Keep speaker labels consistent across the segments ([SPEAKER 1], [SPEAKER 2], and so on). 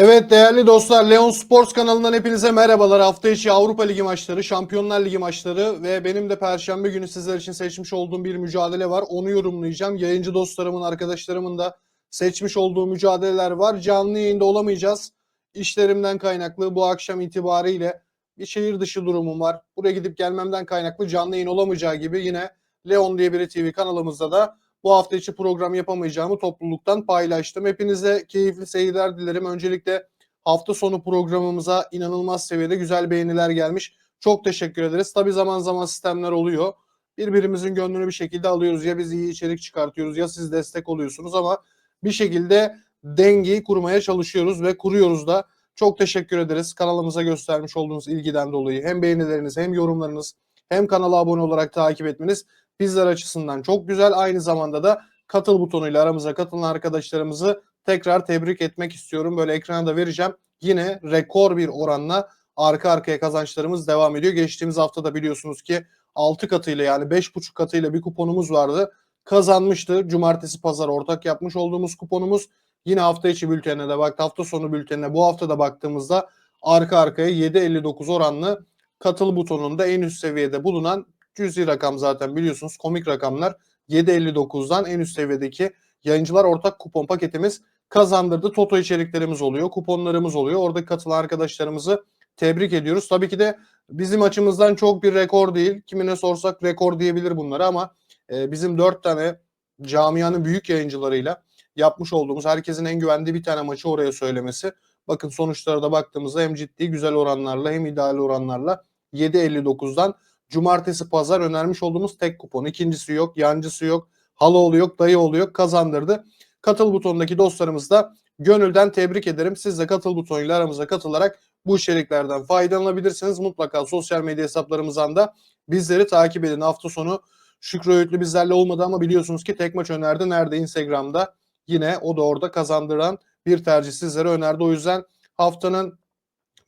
[SPEAKER 1] Evet değerli dostlar Leon Sports kanalından hepinize merhabalar. Hafta içi Avrupa Ligi maçları, Şampiyonlar Ligi maçları ve benim de Perşembe günü sizler için seçmiş olduğum bir mücadele var. Onu yorumlayacağım. Yayıncı dostlarımın, arkadaşlarımın da seçmiş olduğu mücadeleler var. Canlı yayında olamayacağız. İşlerimden kaynaklı bu akşam itibariyle bir şehir dışı durumum var. Buraya gidip gelmemden kaynaklı canlı yayın olamayacağı gibi yine Leon diye biri TV kanalımızda da bu hafta içi program yapamayacağımı topluluktan paylaştım. Hepinize keyifli seyirler dilerim. Öncelikle hafta sonu programımıza inanılmaz seviyede güzel beğeniler gelmiş. Çok teşekkür ederiz. Tabii zaman zaman sistemler oluyor. Birbirimizin gönlünü bir şekilde alıyoruz. Ya biz iyi içerik çıkartıyoruz ya siz destek oluyorsunuz ama bir şekilde dengeyi kurmaya çalışıyoruz ve kuruyoruz da. Çok teşekkür ederiz kanalımıza göstermiş olduğunuz ilgiden dolayı. Hem beğenileriniz hem yorumlarınız hem kanala abone olarak takip etmeniz bizler açısından çok güzel. Aynı zamanda da katıl butonuyla aramıza katılan arkadaşlarımızı tekrar tebrik etmek istiyorum. Böyle ekrana da vereceğim. Yine rekor bir oranla arka arkaya kazançlarımız devam ediyor. Geçtiğimiz hafta da biliyorsunuz ki 6 katıyla yani 5,5 katıyla bir kuponumuz vardı. Kazanmıştı. Cumartesi pazar ortak yapmış olduğumuz kuponumuz. Yine hafta içi bültenine de baktı. Hafta sonu bültenine bu hafta da baktığımızda arka arkaya 7.59 oranlı katıl butonunda en üst seviyede bulunan cüzi rakam zaten biliyorsunuz komik rakamlar 7.59'dan en üst seviyedeki yayıncılar ortak kupon paketimiz kazandırdı. Toto içeriklerimiz oluyor, kuponlarımız oluyor. Orada katılan arkadaşlarımızı tebrik ediyoruz. Tabii ki de bizim açımızdan çok bir rekor değil. Kimine sorsak rekor diyebilir bunları ama e, bizim dört tane camianın büyük yayıncılarıyla yapmış olduğumuz herkesin en güvendiği bir tane maçı oraya söylemesi. Bakın sonuçlara da baktığımızda hem ciddi güzel oranlarla hem ideal oranlarla 7.59'dan cumartesi pazar önermiş olduğumuz tek kupon. İkincisi yok, yancısı yok, halaoğlu yok, dayıoğlu yok kazandırdı. Katıl butonundaki dostlarımız da gönülden tebrik ederim. Siz de katıl butonuyla aramıza katılarak bu içeriklerden faydalanabilirsiniz. Mutlaka sosyal medya hesaplarımızdan da bizleri takip edin. Hafta sonu Şükrü Öğütlü bizlerle olmadı ama biliyorsunuz ki tek maç önerdi. Nerede? Instagram'da. Yine o da orada kazandıran bir tercih sizlere önerdi. O yüzden haftanın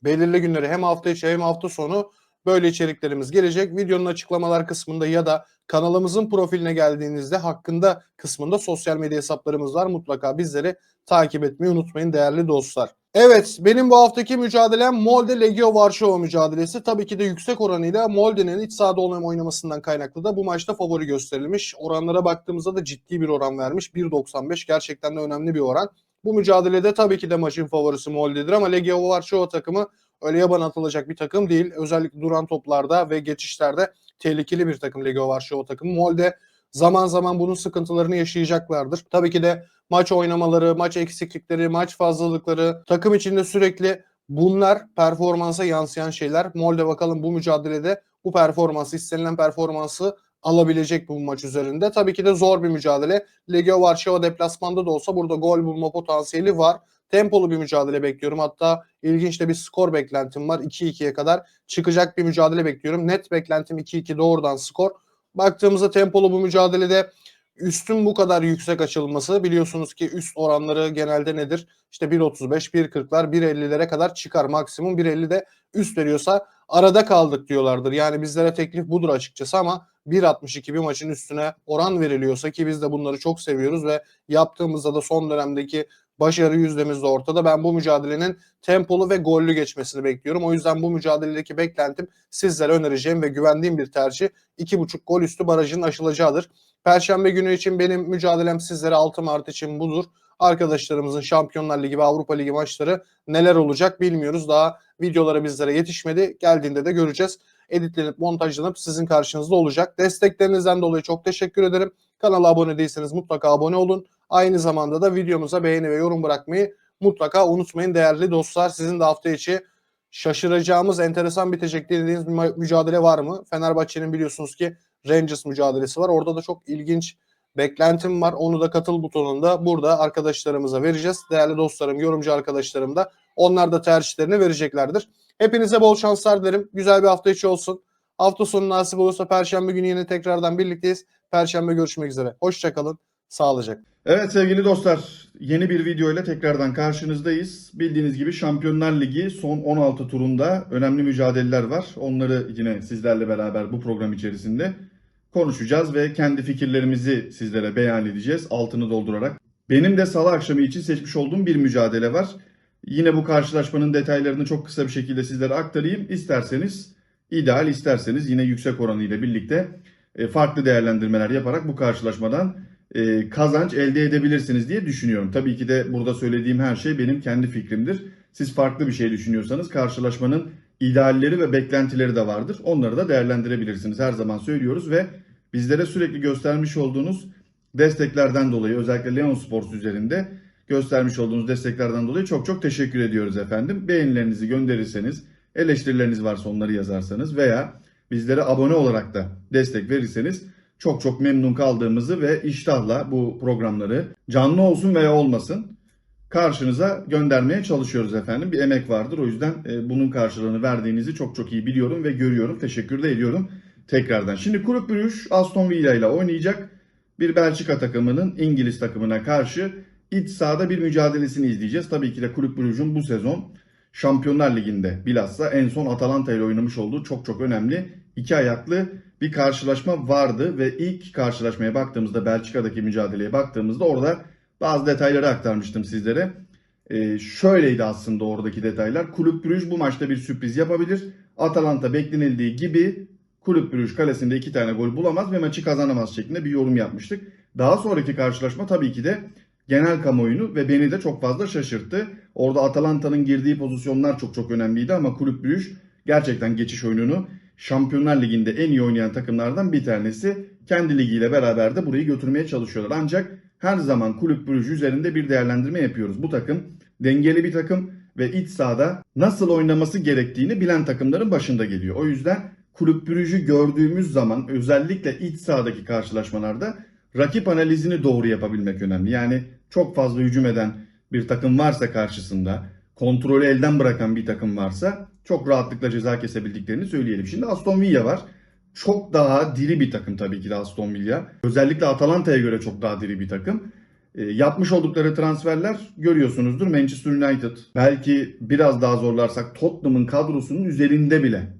[SPEAKER 1] belirli günleri hem hafta içi hem hafta sonu böyle içeriklerimiz gelecek. Videonun açıklamalar kısmında ya da kanalımızın profiline geldiğinizde hakkında kısmında sosyal medya hesaplarımız var. Mutlaka bizleri takip etmeyi unutmayın değerli dostlar. Evet benim bu haftaki mücadelem Molde Legio Varşova mücadelesi. Tabii ki de yüksek oranıyla Molde'nin iç sahada olmayan oynamasından kaynaklı da bu maçta favori gösterilmiş. Oranlara baktığımızda da ciddi bir oran vermiş. 1.95 gerçekten de önemli bir oran. Bu mücadelede tabii ki de maçın favorisi Molde'dir ama Legio Varşova takımı öyle yaban atılacak bir takım değil. Özellikle duran toplarda ve geçişlerde tehlikeli bir takım Legio Varşova takımı. Molde zaman zaman bunun sıkıntılarını yaşayacaklardır. Tabii ki de maç oynamaları, maç eksiklikleri, maç fazlalıkları, takım içinde sürekli bunlar performansa yansıyan şeyler. Molde bakalım bu mücadelede bu performansı, istenilen performansı alabilecek bu maç üzerinde. Tabii ki de zor bir mücadele. Legio Varşova deplasmanda da olsa burada gol bulma potansiyeli var. Tempolu bir mücadele bekliyorum. Hatta ilginç de bir skor beklentim var. 2-2'ye kadar çıkacak bir mücadele bekliyorum. Net beklentim 2-2 doğrudan skor. Baktığımızda tempolu bu mücadelede üstün bu kadar yüksek açılması biliyorsunuz ki üst oranları genelde nedir? İşte 1.35, 1.40'lar, 1.50'lere kadar çıkar. Maksimum 1.50'de üst veriyorsa arada kaldık diyorlardır. Yani bizlere teklif budur açıkçası ama 1.62 bir maçın üstüne oran veriliyorsa ki biz de bunları çok seviyoruz ve yaptığımızda da son dönemdeki başarı yüzdemiz de ortada. Ben bu mücadelenin tempolu ve gollü geçmesini bekliyorum. O yüzden bu mücadeledeki beklentim sizlere önereceğim ve güvendiğim bir tercih 2.5 gol üstü barajın aşılacağıdır. Perşembe günü için benim mücadelem sizlere 6 Mart için budur. Arkadaşlarımızın Şampiyonlar Ligi ve Avrupa Ligi maçları neler olacak bilmiyoruz. Daha videolara bizlere yetişmedi. Geldiğinde de göreceğiz. Editlenip montajlanıp sizin karşınızda olacak. Desteklerinizden dolayı çok teşekkür ederim. Kanala abone değilseniz mutlaka abone olun. Aynı zamanda da videomuza beğeni ve yorum bırakmayı mutlaka unutmayın değerli dostlar. Sizin de hafta içi şaşıracağımız, enteresan bitecek dediğiniz bir mü- mücadele var mı? Fenerbahçe'nin biliyorsunuz ki Rangers mücadelesi var. Orada da çok ilginç beklentim var. Onu da katıl butonunda burada arkadaşlarımıza vereceğiz. Değerli dostlarım, yorumcu arkadaşlarım da onlar da tercihlerini vereceklerdir. Hepinize bol şanslar dilerim. Güzel bir hafta içi olsun. Hafta sonu nasip olursa Perşembe günü yine tekrardan birlikteyiz. Perşembe görüşmek üzere. Hoşçakalın. Sağlıcakla.
[SPEAKER 2] Evet sevgili dostlar, yeni bir video ile tekrardan karşınızdayız. Bildiğiniz gibi Şampiyonlar Ligi son 16 turunda önemli mücadeleler var. Onları yine sizlerle beraber bu program içerisinde konuşacağız ve kendi fikirlerimizi sizlere beyan edeceğiz altını doldurarak. Benim de salı akşamı için seçmiş olduğum bir mücadele var. Yine bu karşılaşmanın detaylarını çok kısa bir şekilde sizlere aktarayım. İsterseniz ideal, isterseniz yine yüksek oranı ile birlikte e, farklı değerlendirmeler yaparak bu karşılaşmadan e, kazanç elde edebilirsiniz diye düşünüyorum. Tabii ki de burada söylediğim her şey benim kendi fikrimdir. Siz farklı bir şey düşünüyorsanız karşılaşmanın idealleri ve beklentileri de vardır. Onları da değerlendirebilirsiniz. Her zaman söylüyoruz ve bizlere sürekli göstermiş olduğunuz desteklerden dolayı özellikle Leon Sports üzerinde göstermiş olduğunuz desteklerden dolayı çok çok teşekkür ediyoruz efendim. Beğenilerinizi gönderirseniz, eleştirileriniz varsa onları yazarsanız veya bizlere abone olarak da destek verirseniz çok çok memnun kaldığımızı ve iştahla bu programları canlı olsun veya olmasın karşınıza göndermeye çalışıyoruz efendim. Bir emek vardır. O yüzden e, bunun karşılığını verdiğinizi çok çok iyi biliyorum ve görüyorum. Teşekkür de ediyorum tekrardan. Şimdi Kulüp Brugge Aston Villa ile oynayacak. Bir Belçika takımının İngiliz takımına karşı iç sahada bir mücadelesini izleyeceğiz. Tabii ki de Kulüp Brugge'un bu sezon Şampiyonlar Ligi'nde bilhassa en son Atalanta ile oynamış olduğu çok çok önemli iki ayaklı bir karşılaşma vardı ve ilk karşılaşmaya baktığımızda Belçika'daki mücadeleye baktığımızda orada bazı detayları aktarmıştım sizlere. Ee, şöyleydi aslında oradaki detaylar. Kulüp Brugge bu maçta bir sürpriz yapabilir. Atalanta beklenildiği gibi Kulüp Brugge kalesinde iki tane gol bulamaz ve maçı kazanamaz şeklinde bir yorum yapmıştık. Daha sonraki karşılaşma tabii ki de genel kamuoyunu ve beni de çok fazla şaşırttı. Orada Atalanta'nın girdiği pozisyonlar çok çok önemliydi ama Kulüp Brugge gerçekten geçiş oyununu Şampiyonlar Ligi'nde en iyi oynayan takımlardan bir tanesi. Kendi ligiyle beraber de burayı götürmeye çalışıyorlar. Ancak her zaman Kulüp Brugge üzerinde bir değerlendirme yapıyoruz. Bu takım dengeli bir takım ve iç sahada nasıl oynaması gerektiğini bilen takımların başında geliyor. O yüzden Kulüp Brugge'ü gördüğümüz zaman özellikle iç sahadaki karşılaşmalarda rakip analizini doğru yapabilmek önemli. Yani çok fazla hücum eden bir takım varsa karşısında, kontrolü elden bırakan bir takım varsa çok rahatlıkla ceza kesebildiklerini söyleyelim. Şimdi Aston Villa var. Çok daha diri bir takım tabii ki de Aston Villa. Özellikle Atalanta'ya göre çok daha diri bir takım. E, yapmış oldukları transferler görüyorsunuzdur. Manchester United belki biraz daha zorlarsak Tottenham'ın kadrosunun üzerinde bile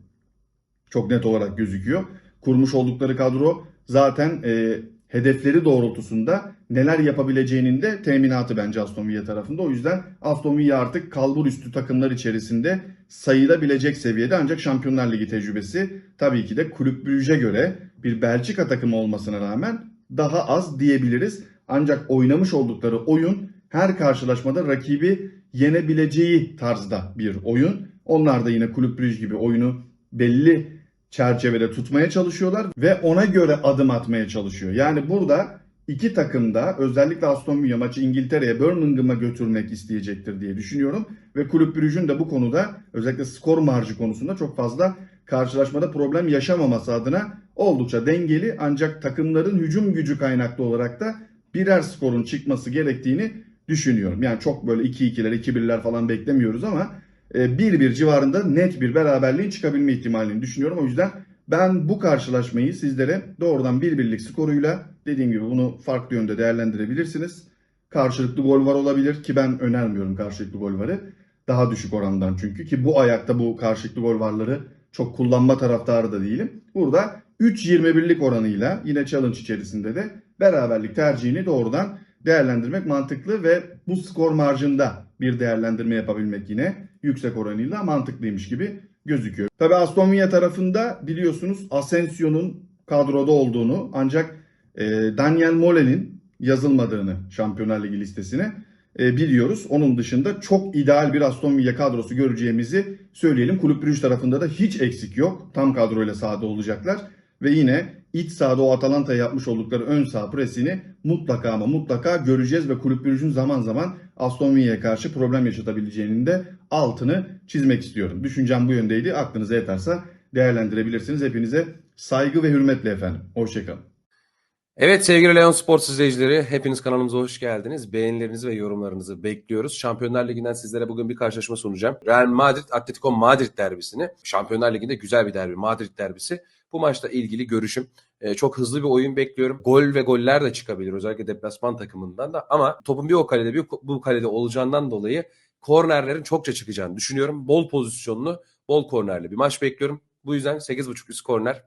[SPEAKER 2] çok net olarak gözüküyor. Kurmuş oldukları kadro zaten e, hedefleri doğrultusunda neler yapabileceğinin de teminatı bence Aston Villa tarafında. O yüzden Aston Villa artık kalbur üstü takımlar içerisinde sayılabilecek seviyede ancak Şampiyonlar Ligi tecrübesi tabii ki de Kulüp Brugge'e göre bir Belçika takımı olmasına rağmen daha az diyebiliriz. Ancak oynamış oldukları oyun her karşılaşmada rakibi yenebileceği tarzda bir oyun. Onlar da yine Kulüp Brugge gibi oyunu belli çerçevede tutmaya çalışıyorlar ve ona göre adım atmaya çalışıyor. Yani burada iki takım da özellikle Aston Villa maçı İngiltere'ye Birmingham'a götürmek isteyecektir diye düşünüyorum. Ve Kulüp Brugge'ün de bu konuda özellikle skor marjı konusunda çok fazla karşılaşmada problem yaşamaması adına oldukça dengeli ancak takımların hücum gücü kaynaklı olarak da birer skorun çıkması gerektiğini düşünüyorum. Yani çok böyle 2-2'ler, 2-1'ler falan beklemiyoruz ama 1-1 civarında net bir beraberliğin çıkabilme ihtimalini düşünüyorum. O yüzden ben bu karşılaşmayı sizlere doğrudan 1-1'lik skoruyla dediğim gibi bunu farklı yönde değerlendirebilirsiniz. Karşılıklı gol var olabilir ki ben önermiyorum karşılıklı gol varı. Daha düşük orandan çünkü ki bu ayakta bu karşılıklı gol varları çok kullanma taraftarı da değilim. Burada 3.21'lik oranıyla yine challenge içerisinde de beraberlik tercihini doğrudan değerlendirmek mantıklı ve bu skor marjında bir değerlendirme yapabilmek yine yüksek oranıyla mantıklıymış gibi gözüküyor. Tabi Aston Villa tarafında biliyorsunuz Asensio'nun kadroda olduğunu ancak e, Daniel Mole'nin yazılmadığını Şampiyonlar Ligi listesine e, biliyoruz. Onun dışında çok ideal bir Aston Villa kadrosu göreceğimizi söyleyelim. Kulüp Brugge tarafında da hiç eksik yok. Tam kadroyla sahada olacaklar. Ve yine iç sahada o Atalanta'ya yapmış oldukları ön sağ presini mutlaka ama mutlaka göreceğiz ve Kulüp Brugge'ün zaman zaman Aston Villa'ya karşı problem yaşatabileceğinin de altını çizmek istiyorum. Düşüncem bu yöndeydi. Aklınıza yatarsa değerlendirebilirsiniz. Hepinize saygı ve hürmetle efendim. Hoşçakalın.
[SPEAKER 3] Evet sevgili Leon Sport izleyicileri hepiniz kanalımıza hoş geldiniz. Beğenilerinizi ve yorumlarınızı bekliyoruz. Şampiyonlar Ligi'nden sizlere bugün bir karşılaşma sunacağım. Real Madrid Atletico Madrid derbisini. Şampiyonlar Ligi'nde güzel bir derbi Madrid derbisi. Bu maçla ilgili görüşüm e, çok hızlı bir oyun bekliyorum. Gol ve goller de çıkabilir özellikle deplasman takımından da ama topun bir o kalede bir bu kalede olacağından dolayı kornerlerin çokça çıkacağını düşünüyorum. Bol pozisyonlu, bol kornerli bir maç bekliyorum. Bu yüzden 8.5 üst korner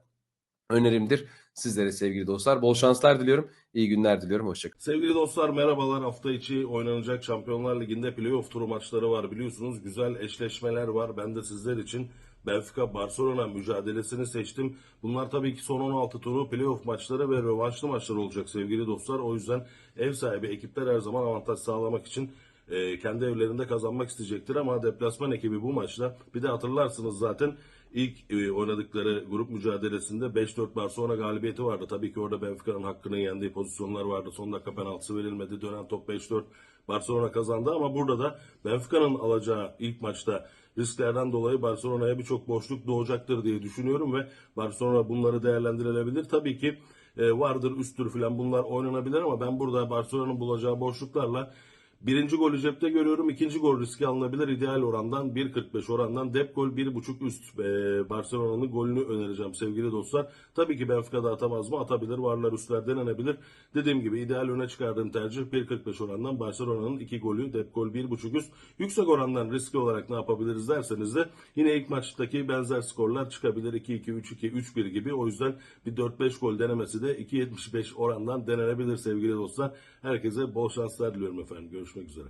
[SPEAKER 3] önerimdir sizlere sevgili dostlar. Bol şanslar diliyorum. İyi günler diliyorum. Hoşçakalın.
[SPEAKER 4] Sevgili dostlar merhabalar. Hafta içi oynanacak Şampiyonlar Ligi'nde playoff turu maçları var biliyorsunuz. Güzel eşleşmeler var. Ben de sizler için Benfica Barcelona mücadelesini seçtim. Bunlar tabii ki son 16 turu playoff maçları ve rövanşlı maçlar olacak sevgili dostlar. O yüzden ev sahibi ekipler her zaman avantaj sağlamak için e, kendi evlerinde kazanmak isteyecektir ama deplasman ekibi bu maçta bir de hatırlarsınız zaten ilk e, oynadıkları grup mücadelesinde 5-4 Barcelona galibiyeti vardı. Tabii ki orada Benfica'nın hakkını yendiği pozisyonlar vardı. Son dakika penaltısı verilmedi. Dönen top 5-4 Barcelona kazandı ama burada da Benfica'nın alacağı ilk maçta risklerden dolayı Barcelona'ya birçok boşluk doğacaktır diye düşünüyorum ve Barcelona bunları değerlendirilebilir. Tabii ki e, vardır üsttür filan bunlar oynanabilir ama ben burada Barcelona'nın bulacağı boşluklarla Birinci golü cepte görüyorum. ikinci gol riski alınabilir. İdeal orandan 1.45 orandan dep gol 1.5 üst Ee, Barcelona'nın golünü önereceğim sevgili dostlar. Tabii ki Benfica'da atamaz mı? Atabilir. Varlar üstler denenebilir. Dediğim gibi ideal öne çıkardığım tercih 1.45 orandan Barcelona'nın 2 golü dep gol 1.5 üst. Yüksek orandan riskli olarak ne yapabiliriz derseniz de yine ilk maçtaki benzer skorlar çıkabilir. 2-2, 3-2, 3-1 gibi. O yüzden bir 4-5 gol denemesi de 2.75 orandan denenebilir sevgili dostlar. Herkese bol şanslar diliyorum efendim. Görüşmek üzere.